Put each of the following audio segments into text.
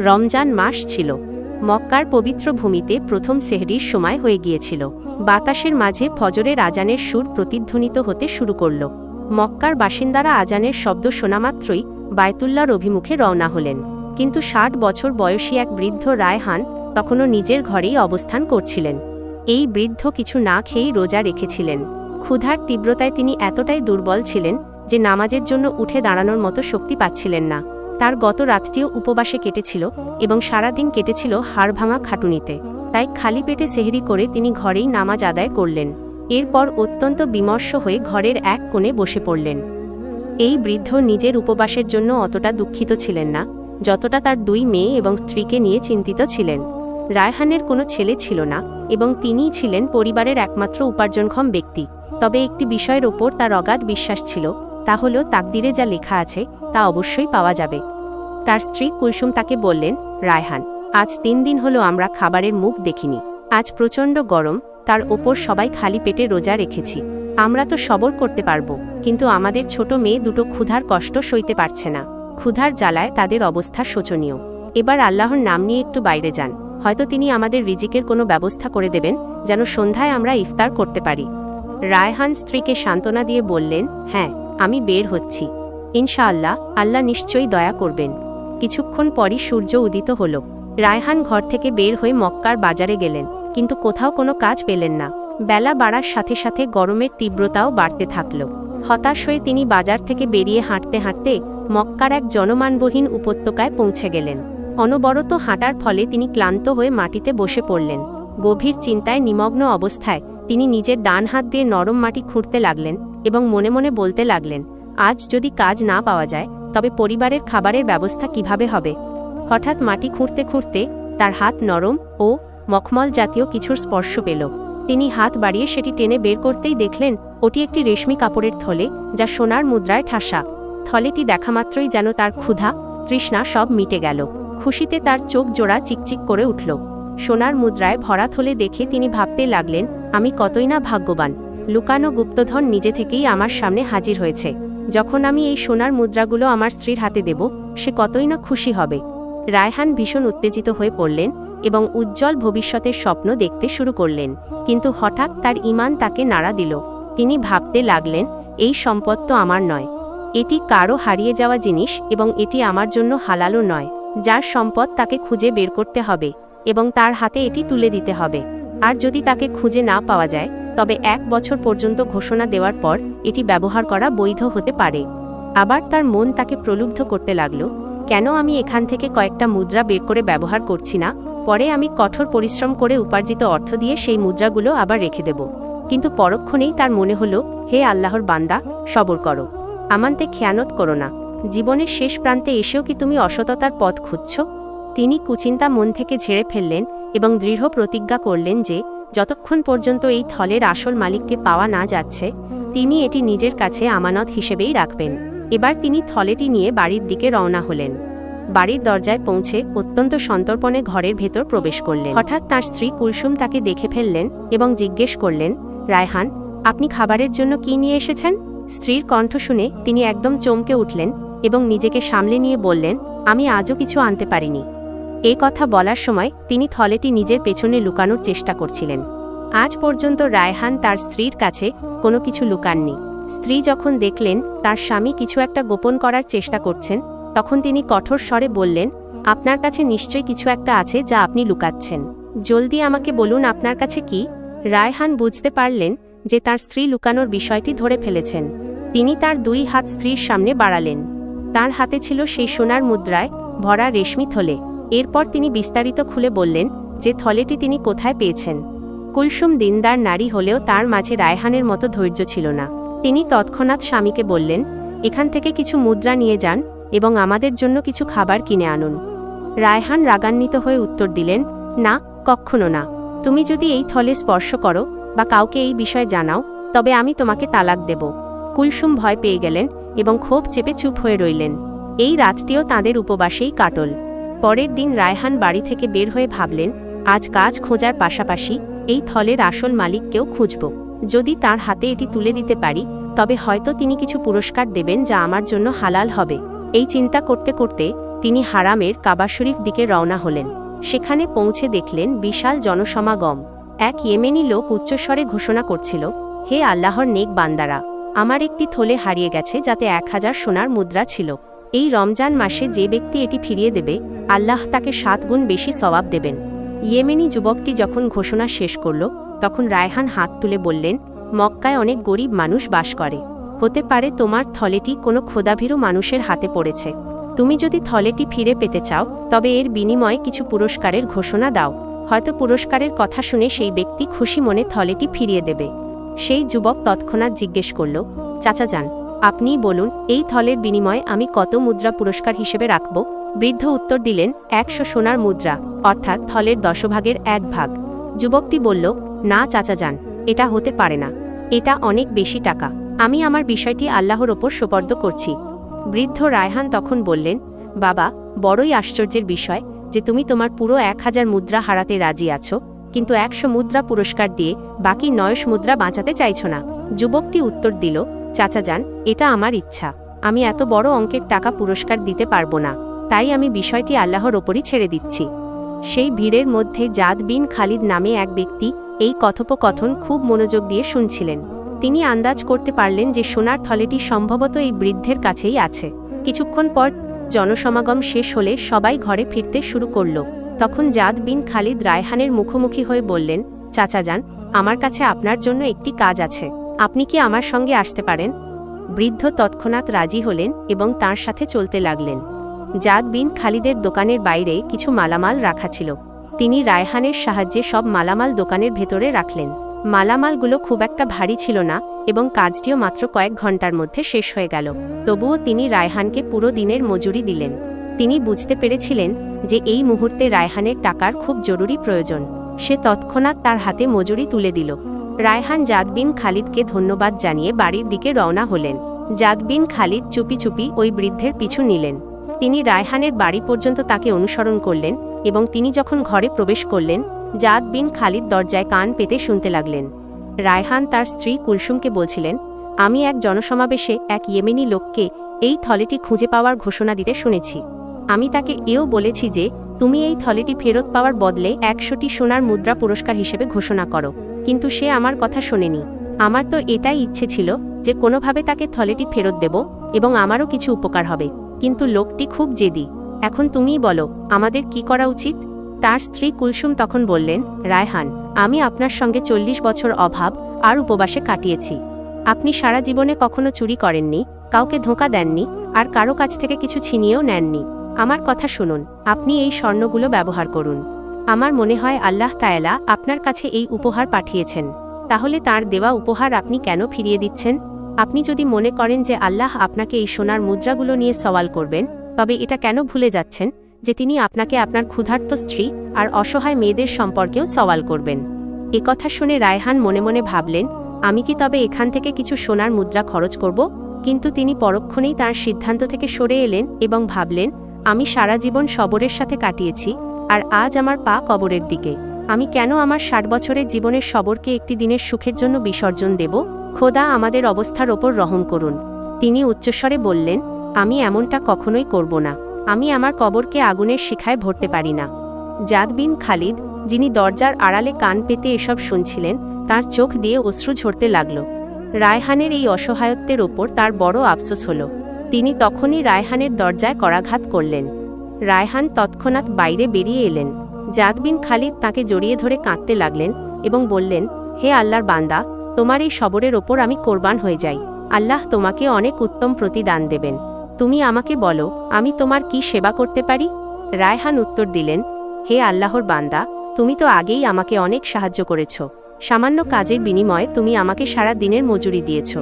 রমজান মাস ছিল। মক্কার পবিত্র ভূমিতে প্রথম সেহরির সময় হয়ে গিয়েছিল। বাতাসের মাঝে ফজরের আজানের সুর প্রতিধ্বনিত হতে শুরু করল। মক্কার বাসিন্দারা আজানের শব্দ শোনামাত্রই বায়তুল্লার অভিমুখে রওনা হলেন। কিন্তু ষাট বছর বয়সী এক বৃদ্ধ রায়হান তখনও নিজের ঘরেই অবস্থান করছিলেন। এই বৃদ্ধ কিছু না খেয়েই রোজা রেখেছিলেন। ক্ষুধার তীব্রতায় তিনি এতটাই দুর্বল ছিলেন যে নামাজের জন্য উঠে দাঁড়ানোর মতো শক্তি পাচ্ছিলেন না। তার গত রাতটিও উপবাসে কেটেছিল এবং সারাদিন কেটেছিল হাড় ভাঙা খাটুনিতে। তাই খালি পেটে সেহরি করে তিনি ঘরেই নামাজ আদায় করলেন। এরপর অত্যন্ত বিমর্ষ হয়ে ঘরের এক কোণে বসে পড়লেন। এই বৃদ্ধ নিজের উপবাসের জন্য অতটা দুঃখিত ছিলেন না, যতটা তার দুই মেয়ে এবং স্ত্রীকে নিয়ে চিন্তিত ছিলেন। রায়হানের কোনো ছেলে ছিল না এবং তিনিই ছিলেন পরিবারের একমাত্র উপার্জনক্ষম ব্যক্তি। তবে একটি বিষয়ের ওপর তার অগাধ বিশ্বাস ছিল, তা হল তাকদিরে যা লেখা আছে, তা অবশ্যই পাওয়া যাবে। তার স্ত্রী কুলসুম তাকে বললেন, রায়হান, আজ তিন দিন হলো আমরা খাবারের মুখ দেখিনি। আজ প্রচণ্ড গরম, তার ওপর সবাই খালি পেটে রোজা রেখেছি। আমরা তো সবর করতে পারব, কিন্তু আমাদের ছোট মেয়ে দুটো ক্ষুধার কষ্ট সইতে পারছে না। ক্ষুধার জ্বালায় তাদের অবস্থা শোচনীয়। এবার আল্লাহর নাম নিয়ে একটু বাইরে যান। হয়তো তিনি আমাদের রিজিকের কোনো ব্যবস্থা করে দেবেন, যেন সন্ধ্যায় আমরা ইফতার করতে পারি। রায়হান স্ত্রীকে সান্ত্বনা দিয়ে বললেন হ্যাঁ আমি বের হচ্ছি। ইনশাআল্লাহ, আল্লাহ নিশ্চয়ই দয়া করবেন। কিছুক্ষণ পরই সূর্য উদিত হল। রায়হান ঘর থেকে বের হয়ে মক্কার বাজারে গেলেন, কিন্তু কোথাও কোনো কাজ পেলেন না। বেলা বাড়ার সাথে সাথে গরমের তীব্রতাও বাড়তে থাকল। হতাশ হয়ে তিনি বাজার থেকে বেরিয়ে হাঁটতে হাঁটতে মক্কার এক জনমানবহীন উপত্যকায় পৌঁছে গেলেন। অনবরত হাঁটার ফলে তিনি ক্লান্ত হয়ে মাটিতে বসে পড়লেন। গভীর চিন্তায় নিমগ্ন অবস্থায় তিনি নিজের ডান হাত দিয়ে নরম মাটি খুঁড়তে লাগলেন এবং মনে মনে বলতে লাগলেন, আজ যদি কাজ না পাওয়া যায় তবে পরিবারের খাবারের ব্যবস্থা কীভাবে হবে? হঠাৎ মাটি খুঁড়তে খুঁড়তে তার হাত নরম ও মখমল জাতীয় কিছুর স্পর্শ পেল। তিনি হাত বাড়িয়ে সেটি টেনে বের করতেই দেখলেন, ওটি একটি রেশমি কাপড়ের থলে, যা সোনার মুদ্রায় ঠাসা। থলেটি দেখামাত্রই যেন তার ক্ষুধা, তৃষ্ণা সব মিটে গেল। খুশিতে তার চোখ জোড়া চিকচিক করে উঠল। সোনার মুদ্রায় ভরা থলে দেখে তিনি ভাবতে লাগলেন, আমি কতই না ভাগ্যবান। লুকানো গুপ্তধন নিজে থেকেই আমার সামনে হাজির হয়েছে। যখন আমি এই সোনার মুদ্রাগুলো আমার স্ত্রীর হাতে দেব, সে কতই না খুশি হবে। রায়হান ভীষণ উত্তেজিত হয়ে পড়লেন এবং উজ্জ্বল ভবিষ্যতের স্বপ্ন দেখতে শুরু করলেন, কিন্তু হঠাৎ তার ইমান তাকে নাড়া দিল। তিনি ভাবতে লাগলেন, এই সম্পদ তো আমার নয়। এটি কারও হারিয়ে যাওয়া জিনিস এবং এটি আমার জন্য হালালও নয়। যার সম্পদ তাকে খুঁজে বের করতে হবে এবং তার হাতে এটি তুলে দিতে হবে। আর যদি তাকে খুঁজে না পাওয়া যায় তবে এক বছর পর্যন্ত ঘোষণা দেওয়ার পর এটি ব্যবহার করা বৈধ হতে পারে। আবার তার মন তাকে প্রলুব্ধ করতে লাগল, কেন আমি এখান থেকে কয়েকটা মুদ্রা বের করে ব্যবহার করছি না? পরে আমি কঠোর পরিশ্রম করে উপার্জিত অর্থ দিয়ে সেই মুদ্রাগুলো আবার রেখে দেব। কিন্তু পরক্ষণেই তার মনে হলো, হে আল্লাহর বান্দা, সবর করো। আমান্তে খেয়ানত করো না। জীবনের শেষ প্রান্তে এসেও কি তুমি অসততার পথ খুঁজছ? তিনি কুচিন্তা মন থেকে ঝেড়ে ফেললেন এবং দৃঢ় প্রতিজ্ঞা করলেন যে যতক্ষণ পর্যন্ত এই থলের আসল মালিককে পাওয়া না যাচ্ছে, তিনি এটি নিজের কাছে আমানত হিসেবেই রাখবেন। এবার তিনি থলেটি নিয়ে বাড়ির দিকে রওনা হলেন। বাড়ির দরজায় পৌঁছে অত্যন্ত সন্তর্পণে ঘরের ভেতর প্রবেশ করলেন। হঠাৎ তাঁর স্ত্রী কুলসুম তাকে দেখে ফেললেন এবং জিজ্ঞেস করলেন, রায়হান, আপনি খাবারের জন্য কি নিয়ে এসেছেন? স্ত্রীর কণ্ঠ শুনে তিনি একদম চমকে উঠলেন এবং নিজেকে সামলে নিয়ে বললেন, আমি আজও কিছু আনতে পারিনি। এ কথা বলার সময় তিনি থলেটি নিজের পেছনে লুকানোর চেষ্টা করছিলেন। আজ পর্যন্ত রায়হান তার স্ত্রীর কাছে কোনো কিছু লুকাননি। স্ত্রী যখন দেখলেন তার স্বামী কিছু একটা গোপন করার চেষ্টা করছেন, তখন তিনি কঠোর স্বরে বললেন, আপনার কাছে নিশ্চয়ই কিছু একটা আছে যা আপনি লুকাচ্ছেন। জলদি আমাকে বলুন আপনার কাছে কি? রায়হান বুঝতে পারলেন যে তার স্ত্রী লুকানোর বিষয়টি ধরে ফেলেছেন। তিনি তার দুই হাত স্ত্রীর সামনে বাড়ালেন। তার হাতে ছিল সেই সোনার মুদ্রায় ভরা রেশমি থলে। এরপর তিনি বিস্তারিত খুলে বললেন যে থলেটি তিনি কোথায় পেয়েছেন। কুলসুম দিনদার নারী হলেও তার মাঝে রায়হানের মতো ধৈর্য ছিল না। তিনি তৎক্ষণাৎ স্বামীকে বললেন, এখান থেকে কিছু মুদ্রা নিয়ে যান এবং আমাদের জন্য কিছু খাবার কিনে আনুন। রায়হান রাগান্বিত হয়ে উত্তর দিলেন, না কক্ষণো না। তুমি যদি এই থলে স্পর্শ করো বা কাউকে এই বিষয়ে জানাও, তবে আমি তোমাকে তালাক দেব। কুলসুম ভয় পেয়ে গেলেন এবং ক্ষোভ চেপে চুপ হয়ে রইলেন। এই রাতটিও তাঁদের উপবাসেই কাটল। পরের দিন রায়হান বাড়ি থেকে বের হয়ে ভাবলেন, আজ কাজ খোঁজার পাশাপাশি এই থলের আসল মালিককেও খুঁজব। যদি তার হাতে এটি তুলে দিতে পারি, তবে হয়তো তিনি কিছু পুরস্কার দেবেন যা আমার জন্য হালাল হবে। এই চিন্তা করতে করতে তিনি হারামের কাবা শরীফ দিকে রওনা হলেন। সেখানে পৌঁছে দেখলেন বিশাল জনসমাগম। এক ইয়েমেনি লোক উচ্চস্বরে ঘোষণা করছিল, হে আল্লাহর নেক বান্দারা, আমার একটি থলে হারিয়ে গেছে যাতে এক হাজার সোনার মুদ্রা ছিল। এই রমজান মাসে যে ব্যক্তি এটি ফিরিয়ে দেবে, আল্লাহ তাকে সাত গুণ বেশি সওয়াব দেবেন। ইয়েমেনি যুবকটি যখন ঘোষণা শেষ করল, তখন রায়হান হাত তুলে বললেন, মক্কায় অনেক গরিব মানুষ বাস করে। হতে পারে তোমার থলেটি কোনো ক্ষোধাভীরু মানুষের হাতে পড়েছে। তুমি যদি থলেটি ফিরে পেতে চাও, তবে এর বিনিময়ে কিছু পুরস্কারের ঘোষণা দাও। হয়তো পুরস্কারের কথা শুনে সেই ব্যক্তি খুশি মনে থলেটি ফিরিয়ে দেবে। সেই যুবক তৎক্ষণাৎ জিজ্ঞেস করল, চাচা যান আপনিই বলুন, এই থলের বিনিময়ে আমি কত মুদ্রা পুরস্কার হিসেবে রাখব? বৃদ্ধ উত্তর দিলেন, একশো সোনার মুদ্রা, অর্থাৎ থলের দশভাগের এক ভাগ। যুবকটি বলল, না, চাচা যান, এটা হতে পারে না। এটা অনেক বেশি টাকা। আমি আমার বিষয়টি আল্লাহর ওপর সোপর্দ করছি। বৃদ্ধ রায়হান তখন বললেন, বাবা, বড়ই আশ্চর্যের বিষয় যে তুমি তোমার পুরো এক হাজার মুদ্রা হারাতে রাজি আছো, কিন্তু একশো মুদ্রা পুরস্কার দিয়ে বাকি নয়শ মুদ্রা বাঁচাতে চাইছ না। যুবকটি উত্তর দিল চাচা যান, এটা আমার ইচ্ছা। আমি এত বড় অঙ্কের টাকা পুরস্কার দিতে পারব না। তাই আমি বিষয়টি আল্লাহর ওপরই ছেড়ে দিচ্ছি। সেই ভিড়ের মধ্যে জাদ বিন খালিদ নামে এক ব্যক্তি এই কথোপকথন খুব মনোযোগ দিয়ে শুনছিলেন। তিনি আন্দাজ করতে পারলেন যে সোনার থলেটি সম্ভবত এই বৃদ্ধের কাছেই আছে। কিছুক্ষণ পর জনসমাগম শেষ হলে সবাই ঘরে ফিরতে শুরু করল। তখন জাদ বিন খালিদ রায়হানের মুখোমুখি হয়ে বললেন, চাচা যান, আমার কাছে আপনার জন্য একটি কাজ আছে। আপনি কি আমার সঙ্গে আসতে পারেন? বৃদ্ধ তৎক্ষণাৎ রাজি হলেন এবং তার সাথে চলতে লাগলেন। জাদ বিন খালিদের দোকানের বাইরে কিছু মালামাল রাখা ছিল। তিনি রায়হানের সাহায্যে সব মালামাল দোকানের ভেতরে রাখলেন। মালামালগুলো খুব একটা ভারী ছিল না এবং কাজটিও মাত্র কয়েক ঘণ্টার মধ্যে শেষ হয়ে গেল। তবুও তিনি রায়হানকে পুরো দিনের মজুরি দিলেন। তিনি বুঝতে পেরেছিলেন যে এই মুহূর্তে রায়হানের টাকার খুব জরুরি প্রয়োজন। সে তৎক্ষণাৎ তার হাতে মজুরি তুলে দিল। রায়হান জাদবিন খালিদকে ধন্যবাদ জানিয়ে বাড়ির দিকে রওনা হলেন। জাদবিন খালিদ চুপি চুপি ওই বৃদ্ধের পিছু নিলেন। তিনি রায়হানের বাড়ি পর্যন্ত তাকে অনুসরণ করলেন এবং তিনি যখন ঘরে প্রবেশ করলেন জাদ বিন খালিদ দরজায় কান পেতে শুনতে লাগলেন। রায়হান তার স্ত্রী কুলসুমকে বলছিলেন, আমি এক জনসমাবেশে এক ইয়েমেনি লোককে এই থলেটি খুঁজে পাওয়ার ঘোষণা দিতে শুনেছি। আমি তাকে এও বলেছি যে তুমি এই থলেটি ফেরত পাওয়ার বদলে একশোটি সোনার মুদ্রা পুরস্কার হিসেবে ঘোষণা করো। কিন্তু সে আমার কথা শোনেনি। আমার তো এটাই ইচ্ছে ছিল যে কোনোভাবে তাকে থলেটি ফেরত দেব এবং আমারও কিছু উপকার হবে। কিন্তু লোকটি খুব জেদি। এখন তুমিই বলো, আমাদের কি করা উচিত? তার স্ত্রী কুলসুম তখন বললেন, রায়হান, আমি আপনার সঙ্গে চল্লিশ বছর অভাব আর উপবাসে কাটিয়েছি। আপনি সারা জীবনে কখনো চুরি করেননি, কাউকে ধোঁকা দেননি, আর কারও কাছ থেকে কিছু ছিনিয়েও নেননি। আমার কথা শুনুন, আপনি এই স্বর্ণগুলো ব্যবহার করুন। আমার মনে হয় আল্লাহ তায়ালা আপনার কাছে এই উপহার পাঠিয়েছেন। তাহলে তার দেওয়া উপহার আপনি কেন ফিরিয়ে দিচ্ছেন? আপনি যদি মনে করেন যে আল্লাহ আপনাকে এই সোনার মুদ্রাগুলো নিয়ে সওয়াল করবেন, তবে এটা কেন ভুলে যাচ্ছেন? যে তিনি আপনাকে আপনার ক্ষুধার্ত স্ত্রী আর অসহায় মেয়েদের সম্পর্কেও সওয়াল করবেন। এ কথা শুনে রায়হান মনে মনে ভাবলেন, আমি কি তবে এখান থেকে কিছু সোনার মুদ্রা খরচ করব? কিন্তু তিনি পরক্ষণেই তার সিদ্ধান্ত থেকে সরে এলেন এবং ভাবলেন আমি সারা জীবন সবরের সাথে কাটিয়েছি, আর আজ আমার পা কবরের দিকে। আমি কেন আমার ষাট বছরের জীবনের সবরকে একটি দিনের সুখের জন্য বিসর্জন দেব? খোদা আমাদের অবস্থার ওপর রহম করুন। তিনি উচ্চস্বরে বললেন, আমি এমনটা কখনোই করব না। আমি আমার কবরকে আগুনের শিখায় ভরতে পারি না। জাদ বিন খালিদ, যিনি দরজার আড়ালে কান পেতে এসব শুনছিলেন, তার চোখ দিয়ে অশ্রু ঝরতে লাগল। রায়হানের এই অসহায়ত্বের ওপর তার বড় আফসোস হল। তিনি তখনই রায়হানের দরজায় করাঘাত করলেন। রায়হান তৎক্ষণাৎ বাইরে বেরিয়ে এলেন। জাদ বিন খালিদ তাকে জড়িয়ে ধরে কাঁদতে লাগলেন এবং বললেন, হে আল্লাহর বান্দা, তোমার এই সবরের ওপর আমি কোরবান হয়ে যাই। আল্লাহ তোমাকে অনেক উত্তম প্রতিদান দেবেন। তুমি আমাকে বলো, আমি তোমার কি সেবা করতে পারি? রায়হান উত্তর দিলেন, হে আল্লাহর বান্দা, তুমি তো আগেই আমাকে অনেক সাহায্য করেছ। সামান্য কাজের বিনিময়ে তুমি আমাকে সারা দিনের মজুরি দিয়েছ।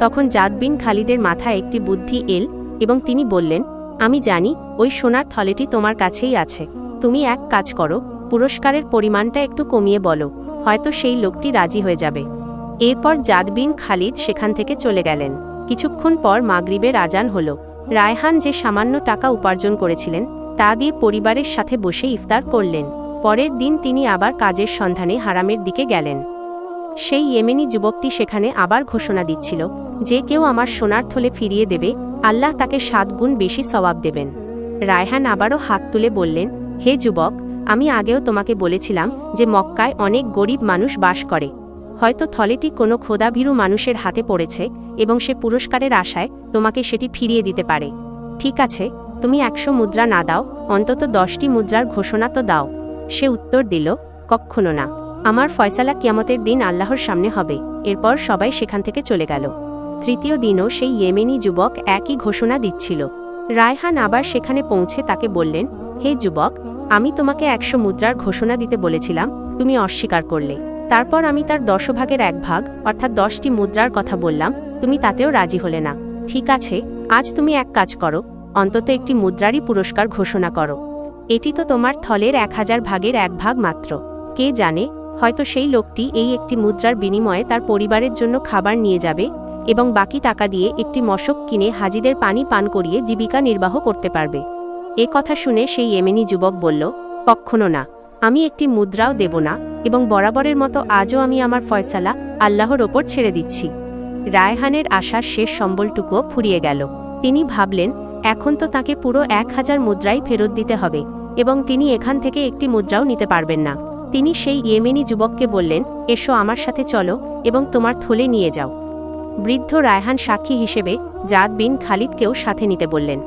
তখন জাদ বিন খালিদের মাথায় একটি বুদ্ধি এল এবং তিনি বললেন, আমি জানি, ওই সোনার থলেটি তোমার কাছেই আছে। তুমি এক কাজ করো, পুরস্কারের পরিমাণটা একটু কমিয়ে বলো, হয়তো সেই লোকটি রাজি হয়ে যাবে এরপর জাদ বিন খালিদ সেখান থেকে চলে গেলেন। কিছুক্ষণ পর মাগরিবের আজান হল। রায়হান যে সামান্য টাকা উপার্জন করেছিলেন, তা দিয়ে পরিবারের সাথে বসে ইফতার করলেন। পরের দিন তিনি আবার কাজের সন্ধানে হারামের দিকে গেলেন। সেই ইয়েমেনি যুবকটি সেখানে আবার ঘোষণা দিচ্ছিল যে কেউ আমার সোনার থলে ফিরিয়ে দেবে, আল্লাহ তাকে সাত গুণ বেশি সবাব দেবেন। রায়হান আবারও হাত তুলে বললেন, হে যুবক, আমি আগেও তোমাকে বলেছিলাম যে মক্কায় অনেক গরিব মানুষ বাস করে। হয়তো থলেটি কোনো খোদাভীরু মানুষের হাতে পড়েছে এবং সে পুরস্কারের আশায় তোমাকে সেটি ফিরিয়ে দিতে পারে। ঠিক আছে, তুমি একশো মুদ্রা না দাও, অন্তত দশটি মুদ্রার ঘোষণা তো দাও। সে উত্তর দিল কক্ষনো না। আমার ফয়সালা কিয়ামতের দিন আল্লাহর সামনে হবে। এরপর সবাই সেখান থেকে চলে গেল। তৃতীয় দিনও সেই ইয়েমেনি যুবক একই ঘোষণা দিচ্ছিল। রায়হান আবার সেখানে পৌঁছে তাকে বললেন, হে যুবক, আমি তোমাকে একশো মুদ্রার ঘোষণা দিতে বলেছিলাম, তুমি অস্বীকার করলে। তারপর আমি তার দশভাগের এক ভাগ, অর্থাৎ দশটি মুদ্রার কথা বললাম, তুমি তাতেও রাজি হলে না। ঠিক আছে, আজ তুমি এক কাজ করো, অন্তত একটি মুদ্রারই পুরস্কার ঘোষণা করো। এটি তো তোমার থলের এক হাজার ভাগের এক ভাগ মাত্র। কে জানে হয়তো সেই লোকটি এই একটি মুদ্রার বিনিময়ে তার পরিবারের জন্য খাবার নিয়ে যাবে এবং বাকি টাকা দিয়ে একটি মশক কিনে হাজিদের পানি পান করিয়ে জীবিকা নির্বাহ করতে পারবে। এ কথা শুনে সেই এমেনি যুবক বলল কক্ষনো না, আমি একটি মুদ্রাও দেব না এবং বরাবরের মতো আজও আমি আমার ফয়সালা আল্লাহর ওপর ছেড়ে দিচ্ছি। রায়হানের আশার শেষ সম্বলটুকুও ফুরিয়ে গেল। তিনি ভাবলেন, এখন তো তাকে পুরো এক হাজার মুদ্রাই ফেরত দিতে হবে এবং তিনি এখান থেকে একটি মুদ্রাও নিতে পারবেন না। তিনি সেই ইয়েমেনি যুবককে বললেন, এসো আমার সাথে চলো এবং তোমার থলে নিয়ে যাও। বৃদ্ধ রায়হান সাক্ষী হিসেবে জাদ বিন খালিদকেও সাথে নিতে বললেন।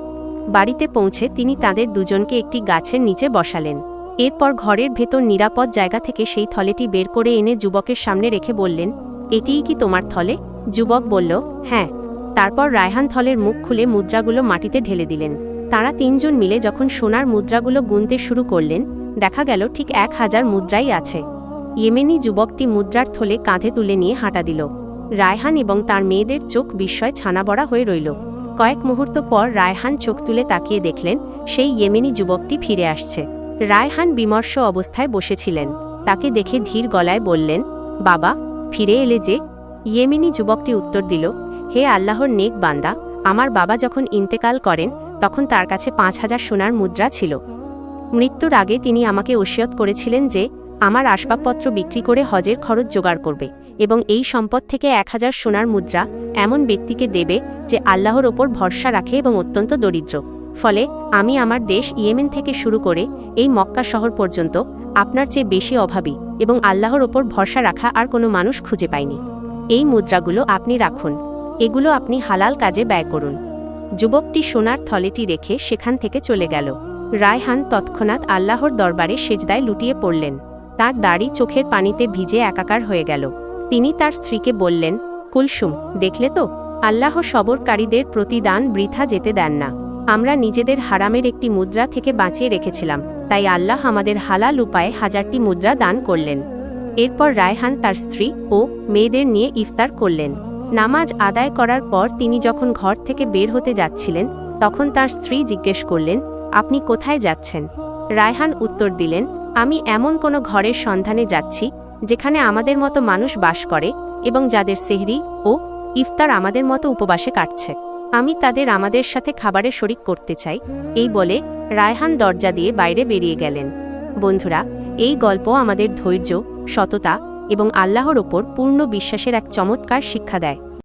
বাড়িতে পৌঁছে তিনি তাদের দুজনকে একটি গাছের নিচে বসালেন। এরপর ঘরের ভেতর নিরাপদ জায়গা থেকে সেই থলেটি বের করে এনে যুবকের সামনে রেখে বললেন, এটিই কি তোমার থলে? যুবক বলল হ্যাঁ। তারপর রায়হান থলের মুখ খুলে মুদ্রাগুলো মাটিতে ঢেলে দিলেন। তারা তিনজন মিলে যখন সোনার মুদ্রাগুলো গুনতে শুরু করলেন দেখা গেল ঠিক এক হাজার মুদ্রাই আছে। ইয়েমেনি যুবকটি মুদ্রার থলে কাঁধে তুলে নিয়ে হাঁটা দিল। রায়হান এবং তার মেয়েদের চোখ বিস্ময় ছানাবড়া হয়ে রইল। কয়েক মুহূর্ত পর রায়হান চোখ তুলে তাকিয়ে দেখলেন, সেই ইয়েমেনি যুবকটি ফিরে আসছে। রায়হান বিমর্ষ অবস্থায় বসেছিলেন। তাকে দেখে ধীর গলায় বললেন, বাবা, ফিরে এলে যে? ইয়েমেনি যুবকটি উত্তর দিল, হে আল্লাহর নেক বান্দা, আমার বাবা যখন ইন্তেকাল করেন, তখন তার কাছে পাঁচ হাজার সোনার মুদ্রা ছিল। মৃত্যুর আগে তিনি আমাকে ওসিয়ত করেছিলেন যে, আমার আসবাবপত্র বিক্রি করে হজের খরচ জোগাড় করবে এবং এই সম্পদ থেকে এক হাজার সোনার মুদ্রা এমন ব্যক্তিকে দেবে যে আল্লাহর ওপর ভরসা রাখে এবং অত্যন্ত দরিদ্র। ফলে, আমি আমার দেশ ইয়েমেন থেকে শুরু করে এই মক্কা শহর পর্যন্ত আপনার চেয়ে বেশি অভাবী এবং আল্লাহর ওপর ভরসা রাখা আর কোনো মানুষ খুঁজে পায়নি। এই মুদ্রাগুলো আপনি রাখুন। এগুলো আপনি হালাল কাজে ব্যয় করুন। যুবকটি সোনার থলেটি রেখে সেখান থেকে চলে গেল। রায়হান তৎক্ষণাৎ আল্লাহর দরবারে সেজদায় লুটিয়ে পড়লেন। তার দাড়ি চোখের পানিতে ভিজে একাকার হয়ে গেল। তিনি তার স্ত্রীকে বললেন, কুলসুম, দেখলে তো? আল্লাহ সবরকারীদের প্রতিদান বৃথা যেতে দেন না। আমরা নিজেদের হারামের একটি মুদ্রা থেকে বাঁচিয়ে রেখেছিলাম, তাই আল্লাহ আমাদের হালাল উপায়ে হাজারটি মুদ্রা দান করলেন। এরপর রায়হান তার স্ত্রী ও মেয়েদের নিয়ে ইফতার করলেন। নামাজ আদায় করার পর তিনি যখন ঘর থেকে বের হতে যাচ্ছিলেন, তখন তার স্ত্রী জিজ্ঞেস করলেন আপনি কোথায় যাচ্ছেন? রায়হান উত্তর দিলেন, আমি এমন কোনো ঘরের সন্ধানে যাচ্ছি, যেখানে আমাদের মতো মানুষ বাস করে এবং যাদের সেহরি ও ইফতার আমাদের মতো উপবাসে কাটছে। আমি তাদের আমাদের সাথে খাবারে শরিক করতে চাই, এই বলে রায়হান দরজা দিয়ে বাইরে বেরিয়ে গেলেন। বন্ধুরা, এই গল্প আমাদের ধৈর্য, সততা এবং আল্লাহর ওপর পূর্ণ বিশ্বাসের এক চমৎকার শিক্ষা দেয়।